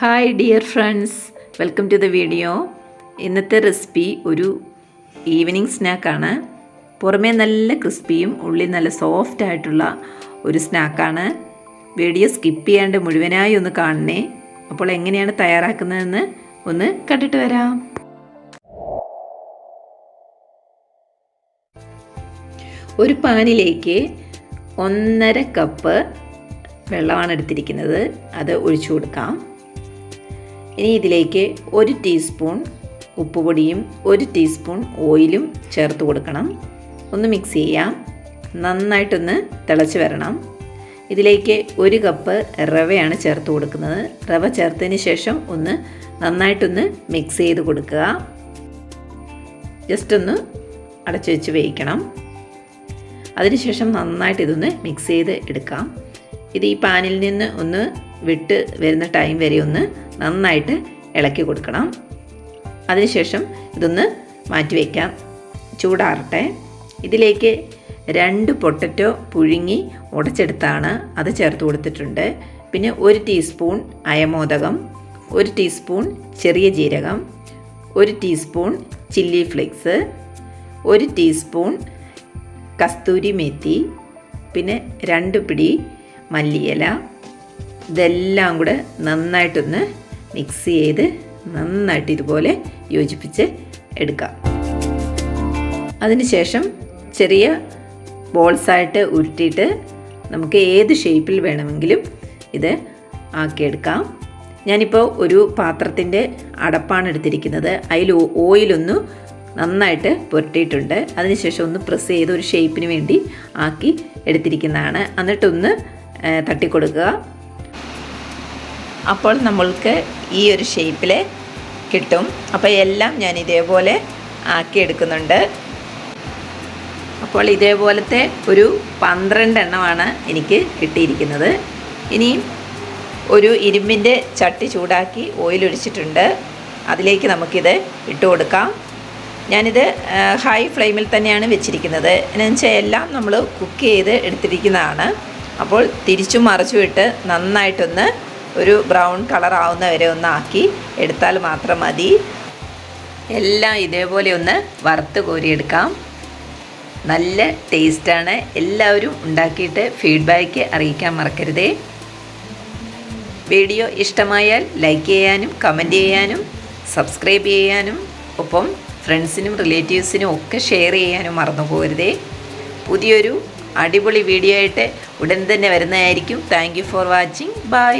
Hi dear friends welcome to the video ഇന്നത്തെ recipe ഒരു evening സ്നാക്കാണ് പുറമേ നല്ല ക്രിസ്പിയും ഉള്ളിൽ നല്ല സോഫ്റ്റ് ആയിട്ടുള്ള ഒരു സ്നാക്കാണ് വീഡിയോ സ്കിപ്പ് ചെയ്യാണ്ട് മുഴുവനായി ഒന്ന് കാണണേ. അപ്പോൾ എങ്ങനെയാണ് തയ്യാറാക്കുന്നതെന്ന് ഒന്ന് കണ്ടിട്ട് വരാം. ഒരു പാനിലേക്ക് ഒന്നര കപ്പ് വെള്ളമാണ് എടുത്തിരിക്കുന്നത്. അത് ഒഴിച്ചു കൊടുക്കാം. ഇനി ഇതിലേക്ക് ഒരു ടീസ്പൂൺ ഉപ്പുപൊടിയും ഒരു ടീസ്പൂൺ ഓയിലും ചേർത്ത് കൊടുക്കണം. ഒന്ന് മിക്സ് ചെയ്യാം. നന്നായിട്ടൊന്ന് തിളച്ച് വരണം. ഇതിലേക്ക് ഒരു കപ്പ് റവയാണ് ചേർത്ത് കൊടുക്കുന്നത്. റവ ചേർത്തതിന് ശേഷം ഒന്ന് നന്നായിട്ടൊന്ന് മിക്സ് ചെയ്ത് കൊടുക്കുക. ജസ്റ്റ് ഒന്ന് അടച്ചു വെച്ച് വേവിക്കണം. അതിനുശേഷം നന്നായിട്ട് ഇതൊന്ന് മിക്സ് ചെയ്ത് എടുക്കാം. ഇത് ഈ പാനിൽ നിന്ന് ഒന്ന് വിട്ട് വരുന്ന ടൈം വരെ ഒന്ന് നന്നായിട്ട് ഇളക്കി കൊടുക്കണം. അതിനുശേഷം ഇതൊന്ന് മാറ്റി വയ്ക്കാം ചൂടാറട്ടെ. ഇതിലേക്ക് രണ്ട് പൊട്ടറ്റോ പുഴുങ്ങി ഉടച്ചെടുത്താണ് അത് ചേർത്ത് കൊടുത്തിട്ടുണ്ട്. പിന്നെ ഒരു ടീസ്പൂൺ അയമോദകം ഒരു ടീസ്പൂൺ ചെറിയ ജീരകം ഒരു ടീസ്പൂൺ ചില്ലി ഫ്ലേക്സ് ഒരു ടീസ്പൂൺ കസ്തൂരി മേത്തി പിന്നെ രണ്ട് പിടി മല്ലിയില ഇതെല്ലാം കൂടെ നന്നായിട്ടൊന്ന് മിക്സ് ചെയ്ത് നന്നായിട്ട് ഇതുപോലെ യോജിപ്പിച്ച് എടുക്കാം. അതിനുശേഷം ചെറിയ ബോൾസായിട്ട് ഉരുട്ടിയിട്ട് നമുക്ക് ഏത് ഷേപ്പിൽ വേണമെങ്കിലും ഇത് ആക്കിയെടുക്കാം. ഞാനിപ്പോൾ ഒരു പാത്രത്തിന്റെ അടപ്പാണ് എടുത്തിരിക്കുന്നത്. അതിൽ ഓയിലൊന്ന് നന്നായിട്ട് പുരട്ടിയിട്ടുണ്ട്. അതിനുശേഷം ഒന്ന് പ്രസ് ചെയ്ത് ഒരു ഷേപ്പിന് വേണ്ടി ആക്കി എടുത്തിരിക്കുന്നതാണ്. എന്നിട്ടൊന്ന് തട്ടിക്കൊടുക്കുക. അപ്പോൾ നമ്മൾക്ക് ഈ ഒരു ഷേപ്പിൽ കിട്ടും. അപ്പോൾ എല്ലാം ഞാൻ ഇതേപോലെ ആക്കിയെടുക്കുന്നുണ്ട് അപ്പോൾ ഇതേപോലത്തെ ഒരു പന്ത്രണ്ട് എണ്ണമാണ് എനിക്ക് കിട്ടിയിരിക്കുന്നത്. ഇനിയും ഒരു ഇരുമ്പിന്റെ ചട്ടി ചൂടാക്കി ഓയിലൊഴിച്ചിട്ടുണ്ട് അതിലേക്ക് നമുക്കിത് ഇട്ട് കൊടുക്കാം. ഞാനിത് ഹൈ ഫ്ലെയിമിൽ തന്നെയാണ് വെച്ചിരിക്കുന്നത്. എന്നുവെച്ചാൽ എല്ലാം നമ്മൾ കുക്ക് ചെയ്ത് എടുത്തിരിക്കുന്നതാണ്. അപ്പോൾ തിരിച്ചും മറിച്ചും ഇട്ട് നന്നായിട്ടൊന്ന് ഒരു ബ്രൗൺ കളർ ആവുന്ന വരെ ഒന്ന് ആക്കി എടുത്താൽ മാത്രം മതി. എല്ലാം ഇതേപോലെ ഒന്ന് വറുത്ത് കോരിയെടുക്കാം. നല്ല ടേസ്റ്റാണ് എല്ലാവരും ഉണ്ടാക്കിയിട്ട് ഫീഡ്ബാക്ക് അറിയിക്കാൻ മറക്കരുതേ. വീഡിയോ ഇഷ്ടമായാൽ ലൈക്ക് ചെയ്യാനും കമന്റ് ചെയ്യാനും സബ്സ്ക്രൈബ് ചെയ്യാനും ഒപ്പം ഫ്രണ്ട്സിനും റിലേറ്റീവ്സിനും ഒക്കെ ഷെയർ ചെയ്യാനും മറന്നു പോകരുതേ. പുതിയൊരു അടിപൊളി വീഡിയോ ആയിട്ട് ഉടൻ തന്നെ വരുന്നതായിരിക്കും. Thank for watching bye